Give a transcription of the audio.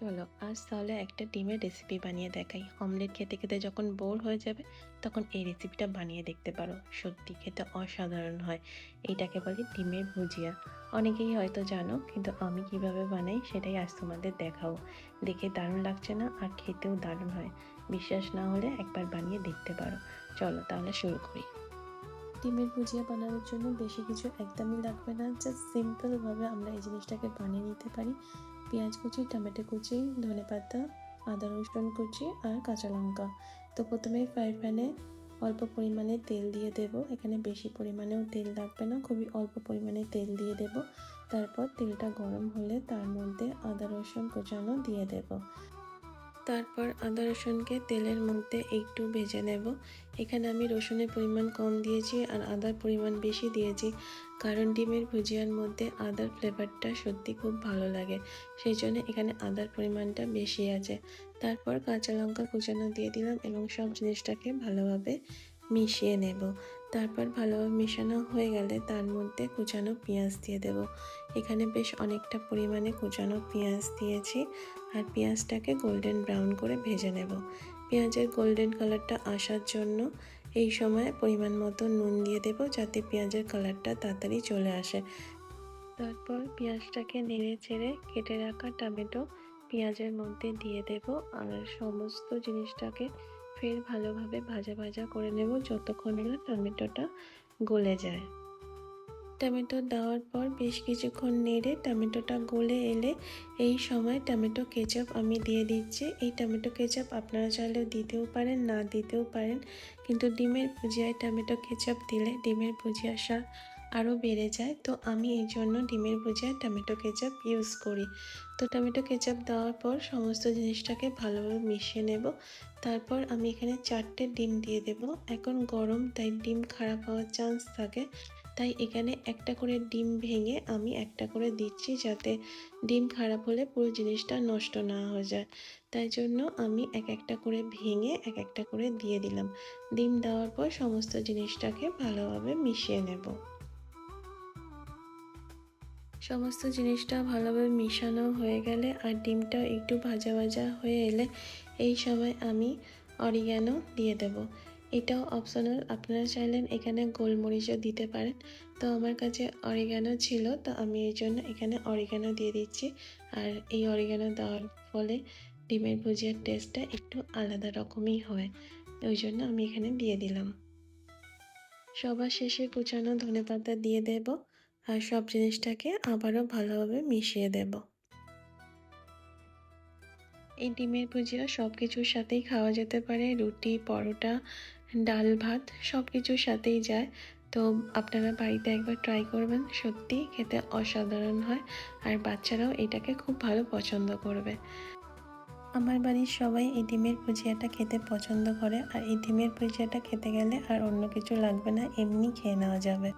চলো আজ তাহলে একটা ডিমের রেসিপি বানিয়ে দেখাই। অমলেট খেতে খেতে যখন বোর হয়ে যাবে, তখন এই রেসিপিটা বানিয়ে দেখতে পারো। সত্যি খেতে অসাধারণ হয়। এইটাকে বলে ডিমের ভুজিয়া। অনেকেই হয়তো জানো, কিন্তু আমি কীভাবে বানাই সেটাই আজ তোমাদের দেখাও দেখে দারুণ লাগছে না? আর খেতেও দারুণ হয়। বিশ্বাস না হলে একবার বানিয়ে দেখতে পারো। চলো তাহলে শুরু করি। ডিমের ভুজিয়া বানানোর জন্য বেশি কিছু একদমই লাগবে না। জাস্ট সিম্পলভাবে আমরা এই জিনিসটাকে বানিয়ে নিতে পারি। পেঁয়াজ কুচি, টমেটো কুচি, ধনে পাতা, আদা রসুন কুচি আর কাঁচা লঙ্কা। তো প্রথমে ফ্রাই প্যানে অল্প পরিমাণে তেল দিয়ে দেব। এখানে বেশি পরিমাণেও তেল লাগবে না, খুবই অল্প পরিমাণে তেল দিয়ে দেব। তারপর তেলটা গরম হলে তার মধ্যে আদা রসুন কুচানো দিয়ে দেব। তারপর আদা রসুনকে তেলের মধ্যে একটু ভেজে নেব। এখানে আমি রসুনের পরিমাণ কম দিয়েছি আর আদার পরিমাণ বেশি দিয়েছি, কারণ ডিমের ভুজিয়ার মধ্যে আদার ফ্লেভারটা সত্যি খুব ভালো লাগে, সেই জন্য এখানে আদার পরিমাণটা বেশি আছে। তারপর কাঁচা লঙ্কা কুচানো দিয়ে দিলাম এবং সব জিনিসটাকে ভালোভাবে মিশিয়ে নেব। তারপর ভালোভাবে মেশানো হয়ে গেলে তার মধ্যে কুচানো পেঁয়াজ দিয়ে দেব। এখানে বেশ অনেকটা পরিমাণে কুচানো পেঁয়াজ দিয়েছি আর পেঁয়াজটাকে গোল্ডেন ব্রাউন করে ভেজে নেব। পেঁয়াজের গোল্ডেন কালারটা আসার জন্য এই সময় পরিমাণ মতো নুন দিয়ে দেব যাতে পেঁয়াজের কালারটা তাড়াতাড়ি চলে আসে। তারপর পেঁয়াজটাকে নেড়ে চেড়ে কেটে রাখা টমেটো পেঁয়াজের মধ্যে দিয়ে দেব আর সমস্ত জিনিসটাকে ফের ভালোভাবে ভাজা ভাজা করে নেব যতক্ষণ না টমেটোটা গলে যায়। টমেটো দেওয়ার পর বেশ কিছুক্ষণ নেড়ে টমেটোটা গলে এলে এই সময় টমেটো কেচাপ আমি দিয়ে দিচ্ছি। এই টমেটো কেচাপ আপনারা চাইলেও দিতেও পারেন, না দিতেও পারেন। কিন্তু ডিমের ভুজিয়ায় টমেটো কেচাপ দিলে ডিমের ভুজিয়ার স্বাদ আরও বেড়ে যায়, তো আমি এই জন্য ডিমের ভুজিয়ায় টমেটো কেচাপ ইউজ করি। তো টমেটো কেচাপ দেওয়ার পর সমস্ত জিনিসটাকে ভালোভাবে মিশিয়ে নেব। তারপর আমি এখানে চারটে ডিম দিয়ে দেব। এখন গরম, তাই ডিম খারাপ হওয়ার চান্স থাকে। তাই এখানে একটা করে ডিম ভেঙে আমি একটা করে দিচ্ছি যাতে ডিম খারাপ হলে পুরো জিনিসটা নষ্ট না হয়ে যায়। তাই জন্য আমি এক একটা করে ভেঙে এক একটা করে দিয়ে দিলাম। ডিম দেওয়ার পর সমস্ত জিনিসটাকে ভালোভাবে মিশিয়ে নেব। সমস্ত জিনিসটা ভালোভাবে মিশানো হয়ে গেলে আর ডিমটাও একটু ভাজা ভাজা হয়ে এলে এই সময় আমি অরিগ্যানো দিয়ে দেব। এটাও অপশনাল আপনারা চাইলেন এখানে গোলমরিচও দিতে পারেন। তো আমার কাছে অরিগ্যানো ছিল, তো আমি এই জন্য এখানে অরিগ্যানো দিয়ে দিচ্ছি। আর এই অরিগ্যানো দেওয়ার ফলে ডিমের ভুজিয়ার টেস্টটা একটু আলাদা রকমই হয়। ওই জন্য আমি এখানে দিয়ে দিলাম। সবার শেষে কুচানো ধনে পাতা দিয়ে দেব। আর সব জিনিসটাকে আবারও ভালোভাবে মিশিয়ে দেব। এই ডিমের ভুজিয়া সব কিছুর সাথেই খাওয়া যেতে পারে। রুটি, পরোটা, ডাল ভাত সব কিছুর সাথেই যায়। তো আপনারা বাড়িতে একবার ট্রাই করবেন। সত্যি খেতে অসাধারণ হয় আর বাচ্চারাও এটাকে খুব ভালো পছন্দ করবে। আমার বাড়ির সবাই এই ডিমের ভুজিয়াটা খেতে পছন্দ করে আর এই ডিমের ভুজিয়াটা খেতে গেলে আর অন্য কিছু লাগবে না, এমনি খেয়ে নেওয়া যাবে।